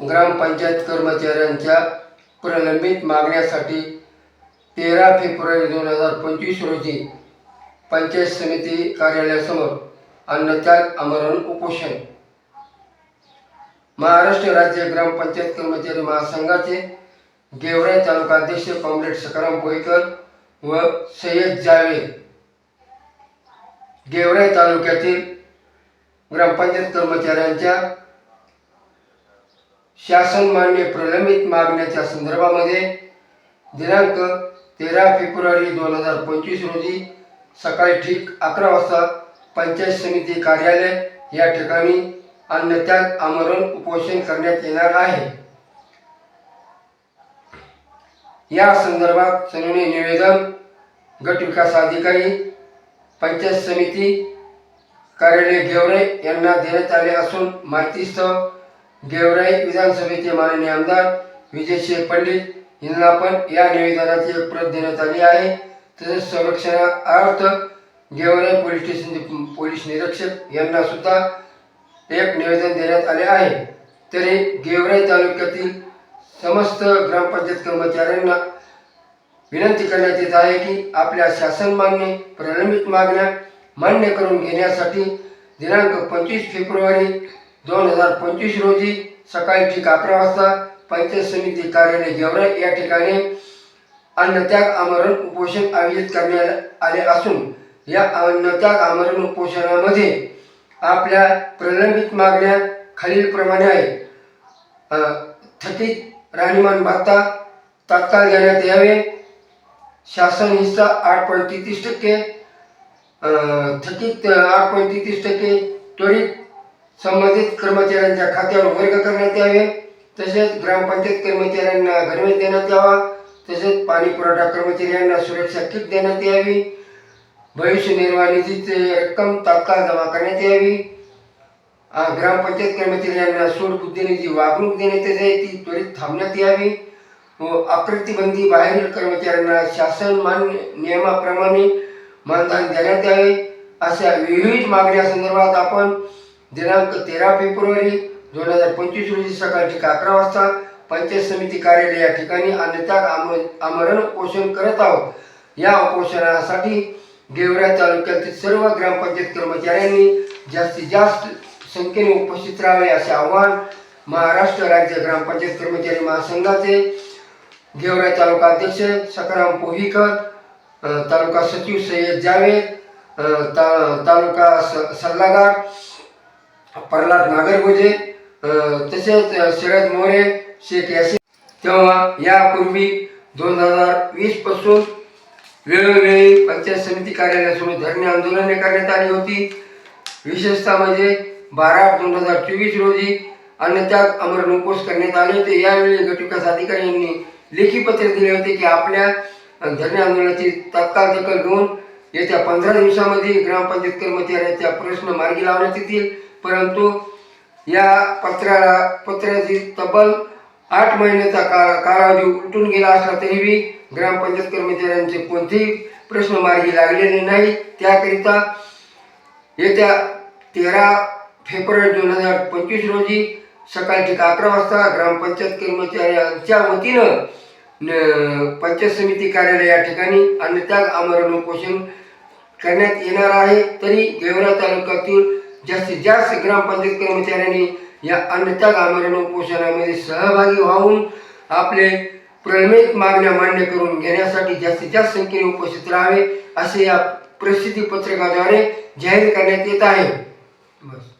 ग्रामपंचायत कर्मचाऱ्यांच्या प्रलंबित मागण्यासाठी तेरा फेब्रुवारी दोन हजार पंचवीस रोजी पंचायत समिती कार्यालयासमोर अन्नत्याग आमरण उपोषण. महाराष्ट्र राज्य ग्रामपंचायत कर्मचारी महासंघाचे गेवराई तालुका अध्यक्ष कॉम्रेड सकाराम पोईकर व सय्यद जावे गेवराई तालुक्यातील ग्रामपंचायत कर्मचाऱ्यांच्या शासन मान्य प्रलंबित मागण्याच्या संदर्भामध्ये दिनांक तेरा फेब्रुवारी दोन हजार पंचवीस रोजी सकाळी ठीक अकरा वाजता पंचायत समिती कार्यालय या ठिकाणी अन्नत्याग आमरण उपोषण करण्यात येणार आहे. या संदर्भात सनोनी निवेदन गट विकास अधिकारी पंचायत समिती कार्यालय गेवराई यांना देण्यात आले असून माहितीस्तव गेवराई विधानसभेचे माननीय आमदार विजयसिंह पंडित यांना पण या निवेदनाची एक प्रत देण्यात आली आहे. तसेच संरक्षणार्थ गेवराई पोलीस स्टेशन पोलीस निरीक्षक यांना सुद्धा एक निवेदन देण्यात आले आहे. तरी गेवराई तालुक्यातील समस्त ग्रामपंचायत कर्मचाऱ्यांना विनंती करण्यात येत आहे की आपल्या शासन मान्य प्रलंबित मागण्या मान्य करून घेण्यासाठी दिनांक पंचवीस फेब्रुवारी दोन हजार पंचवीस रोजी सकाळी ठीक अकरा वाजता पंचायत समिती कार्यालय गेवराई या ठिकाणी अन्नत्याग आमरण उपोषण आयोजित करण्यात आले असून या अन्नत्याग आमरण उपोषणामध्ये आपल्या प्रलंबित मागण्या खालीलप्रमाणे आहे. थकीत राहणीमान भत्ता तात्काळ देण्यात यावे. शासन हिस्सा आठ पॉईंट तेहतीस टक्के. थकीत आठ पॉईंट तेहतीस टक्के. त्वरित संबंधित कर्मचाऱ्यांच्या खात्यावर वर्ग करण्यात यावे. तसेच ग्रामपंचायत कर्मचाऱ्यांना गणवेश देण्यात यावा. तसेच पाणी पुरवठा कर्मचाऱ्यांना सुरक्षा किट देण्यात यावी. भविष्य निर्वाह निधीची रक्कम तात्काळ जमा करण्यात यावी. ग्रामपंचायत कर्मचाऱ्यांना सूड वागणूक देण्यात येते ती त्वरित थांबण्यात यावी. व अप्रतिबंधी बाहेरील कर्मचाऱ्यांना शासन मान नियमाप्रमाणे मानधन देण्यात यावे. अशा विविध मागण्या संदर्भात आपण दिनांक तेरा फेब्रुवारी दोन हजार पंचवीस रोजी सकाळची अकरा वाजता पंचायत समिती कार्यालय या ठिकाणी अन्नत्याग आम आमरण उपोषण करत आहोत. या उपोषणासाठी गेवरा तालुक्यातील सर्व ग्रामपंचायत कर्मचाऱ्यांनी जास्तीत जास्त संख्येने उपस्थित राहावे असे आव्हान महाराष्ट्र राज्य ग्रामपंचायत कर्मचारी महासंघाचे गेवराई तालुका अध्यक्ष सकाराम पोहीकर तालुका सचिव सय्यद जावेद ता तालुका स सल्लागार प्रल्हाद नागरगोजे तसेच शरद मोरे शेख यासिन तेव्हा यापूर्वी दोन हजार वीसपासून वेळोवेळी पंचायत समिती कार्यालयासमोर धरणे आंदोलने करण्यात आली होती. विशेषतः म्हणजे बारा आठ दोन हजार चोवीस रोजी अन्नत्याग अमरण उपोष करण्यात आले होते. यावेळी गटविकास अधिकारी यांनी लेखी पत्र दिले होते की आपल्या धरणे आंदोलनाची तात्काळ दखल घेऊन येत्या पंधरा दिवसामध्ये ग्रामपंचायत कर्मचाऱ्यांचा प्रश्न मार्गी लावण्यात येतील. परंतु या पत्राला पत्राची तब्बल आठ महिन्याचा का कालावधी उलटून गेला असला तरीही ग्रामपंचायत कर्मचाऱ्यांचे कोणतेही प्रश्न मार्गी लागलेले नाही त्याकरिता येत्या तेरा फेब्रुवारी दोन हजार पंचवीस रोजी सकाळची अकरा वाजता ग्रामपंचायत कर्मचाऱ्यांच्या वतीनं पंचायत समिती कार्यालय या ठिकाणी अन्नत्याग आमरण उपोषण करण्यात येणार आहे. तरी देवरा तालुक्यातील जास्तीत जास्त ग्रामपंचायत कर्मचाऱ्यांनी या अन्नत्याग आमरण उपोषणामध्ये सहभागी व्हावून आपले प्रलंबित मागण्या मान्य करून घेण्यासाठी जास्तीत जास्त संख्येने उपस्थित राहावे असे या प्रसिद्धी पत्रकाद्वारे जाहीर करण्यात येत आहे. बस.